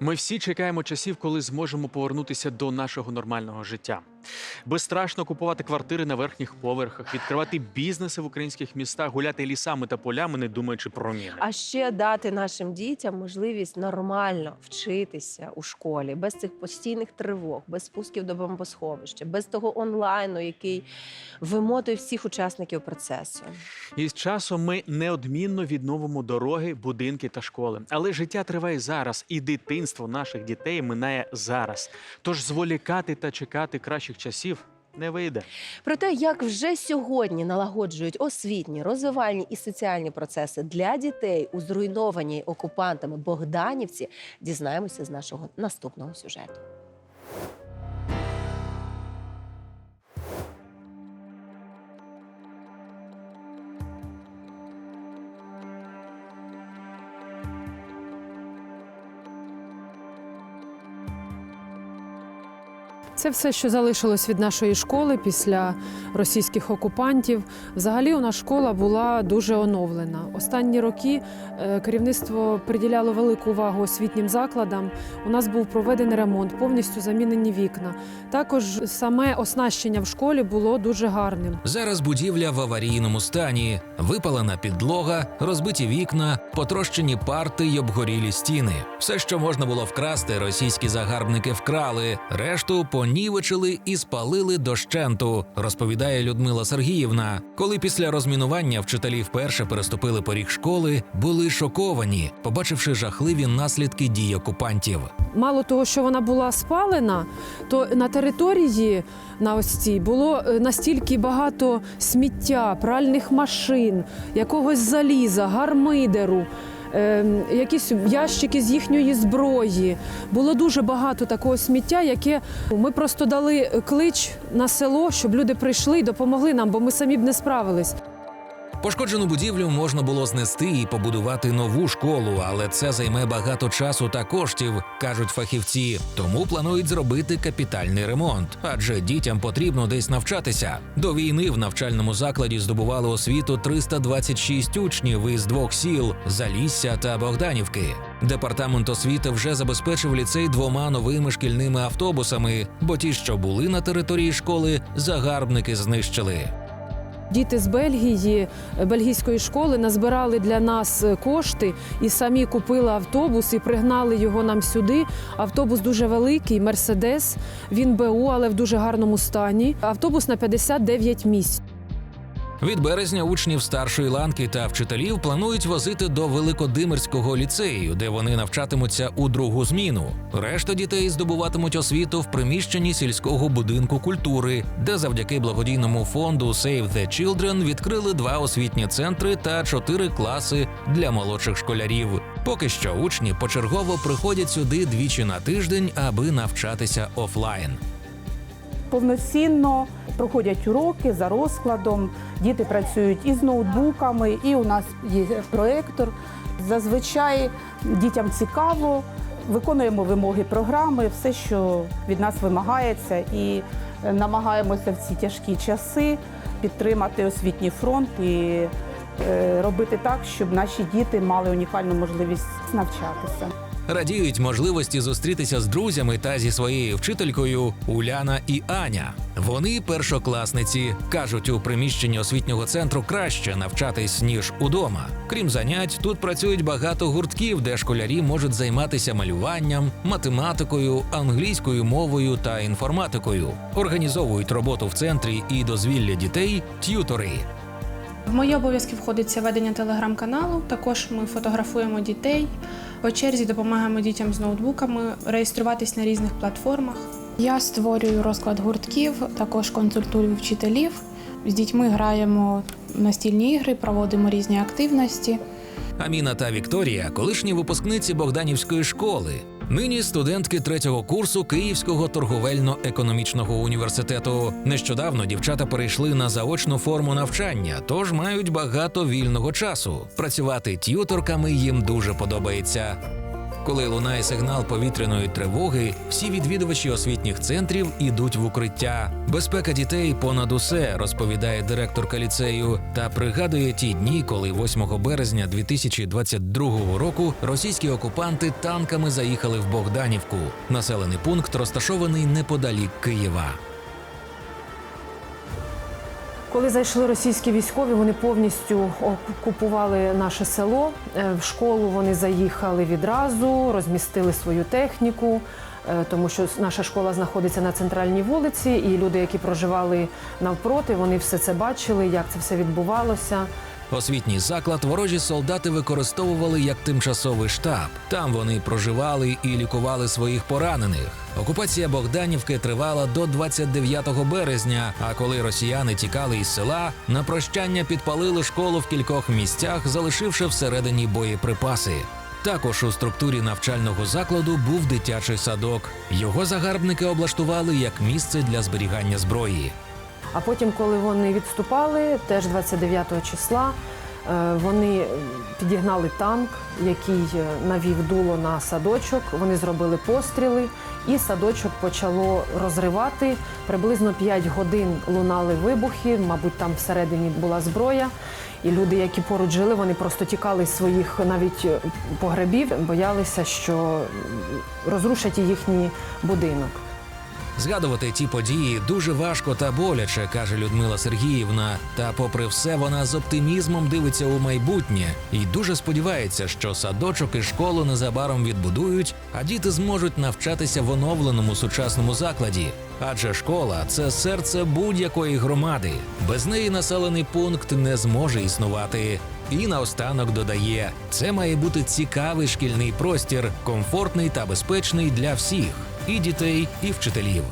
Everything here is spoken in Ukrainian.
Ми всі чекаємо часів, коли зможемо повернутися до нашого нормального життя. Безстрашно купувати квартири на верхніх поверхах, відкривати бізнеси в українських містах, гуляти лісами та полями, не думаючи про міни. А ще дати нашим дітям можливість нормально вчитися у школі, без цих постійних тривог, без спусків до бомбосховища, без того онлайну, який вимотує всіх учасників процесу. І з часом ми неодмінно відновимо дороги, будинки та школи. Але життя триває зараз, і дитинство наших дітей минає зараз. Тож зволікати та чекати кращих часів не вийде. Про те, як вже сьогодні налагоджують освітні, розвивальні і соціальні процеси для дітей у зруйнованій окупантами Богданівці, дізнаємося з нашого наступного сюжету. Це все, що залишилось від нашої школи після російських окупантів. Взагалі, у нас школа була дуже оновлена. Останні роки е, керівництво приділяло велику увагу освітнім закладам. У нас був проведений ремонт, повністю замінені вікна. Також саме оснащення в школі було дуже гарним. Зараз будівля в аварійному стані, випалена підлога, розбиті вікна, потрощені парти й обгорілі стіни. Все, що можна було вкрасти, російські загарбники вкрали. Решту понівечили і спалили дощенту, розповідає Людмила Сергіївна. Коли після розмінування вчителі вперше переступили поріг школи, були шоковані, побачивши жахливі наслідки дій окупантів. Мало того, що вона була спалена, то на території на ось цій було е, настільки багато сміття, пральних машин, якогось заліза, гармидеру. Ем, Якісь ящики з їхньої зброї. Було дуже багато такого сміття, яке ми просто дали клич на село, щоб люди прийшли і допомогли нам, бо ми самі б не справились. Пошкоджену будівлю можна було знести і побудувати нову школу, але це займе багато часу та коштів, кажуть фахівці. Тому планують зробити капітальний ремонт, адже дітям потрібно десь навчатися. До війни в навчальному закладі здобували освіту 326 учнів із двох сіл Залісся та Богданівки. Департамент освіти вже забезпечив ліцей двома новими шкільними автобусами, бо ті, що були на території школи, загарбники знищили. Діти з Бельгії, е, бельгійської школи, назбирали для нас е, кошти і самі купили автобус і пригнали його нам сюди. Автобус дуже великий, мерседес. Він БУ, але в дуже гарному стані. Автобус на 59 місць. Від березня учнів старшої ланки та вчителів планують возити до Великодимирського ліцею, де вони навчатимуться у другу зміну. Решта дітей здобуватимуть освіту в приміщенні сільського будинку культури, де завдяки благодійному фонду Save the Children відкрили два освітні центри та чотири класи для молодших школярів. Поки що учні почергово приходять сюди двічі на тиждень, аби навчатися офлайн. Повноцінно проходять уроки за розкладом. Діти працюють і з ноутбуками, і у нас є проектор. Зазвичай дітям цікаво, виконуємо вимоги програми, все, що від нас вимагається, і намагаємося в ці тяжкі часи підтримати освітній фронт і е, робити так, щоб наші діти мали унікальну можливість навчатися. Радіють можливості зустрітися з друзями та зі своєю вчителькою Уляна і Аня. Вони першокласниці кажуть, у приміщенні освітнього центру краще навчатись ніж удома. Крім занять, тут працюють багато гуртків, де школярі можуть займатися малюванням, математикою, англійською мовою та інформатикою. Організовують роботу в центрі і дозвілля дітей т'ютори. В мої обов'язки входить це ведення телеграм-каналу. Також ми фотографуємо дітей. По черзі допомагаємо дітям з ноутбуками реєструватись на різних платформах. Я створюю розклад гуртків, також консультую вчителів. З дітьми граємо настільні ігри, проводимо різні активності. Аміна та Вікторія колишні випускниці Богданівської школи. Нині студентки третього курсу Київського торговельно-економічного університету. Нещодавно дівчата перейшли на заочну форму навчання, тож мають багато вільного часу. Працювати т'юторками їм дуже подобається. Коли лунає сигнал повітряної тривоги, всі відвідувачі освітніх центрів ідуть в укриття. Безпека дітей понад усе, розповідає директорка ліцею, та пригадує ті дні, коли 8 березня 2022 року російські окупанти танками заїхали в Богданівку, населений пункт розташований неподалік Києва. Коли зайшли російські військові, вони повністю окупували наше село. Е, В школу вони заїхали відразу, розмістили свою техніку, е, тому що наша школа знаходиться на центральній вулиці, і люди, які проживали навпроти, вони все це бачили, як це все відбувалося. Освітній заклад ворожі солдати використовували як тимчасовий штаб. Там вони проживали і лікували своїх поранених. Окупація Богданівки тривала до 29 березня. А коли росіяни тікали із села, на прощання підпалили школу в кількох місцях, залишивши всередині боєприпаси. Також у структурі навчального закладу був дитячий садок. Його загарбники облаштували як місце для зберігання зброї. А потім, коли вони відступали, теж 29 числа, е, вони підігнали танк, який е, навів дуло на садочок. Вони зробили постріли, і садочок почало розривати. Приблизно 5 годин лунали вибухи. Мабуть, там всередині була зброя. І люди, які поруч жили, вони просто тікали з своїх навіть е, погребів, боялися, що розрушать їхній будинок. Згадувати ті події дуже важко та боляче, каже Людмила Сергіївна. Та, попри все, вона з оптимізмом дивиться у майбутнє і дуже сподівається, що садочок і школу незабаром відбудують, а діти зможуть навчатися в оновленому сучасному закладі. Адже школа це серце будь-якої громади. Без неї населений пункт не зможе існувати. І наостанок додає: це має бути цікавий шкільний простір, комфортний та безпечний для всіх і дітей, і вчителів.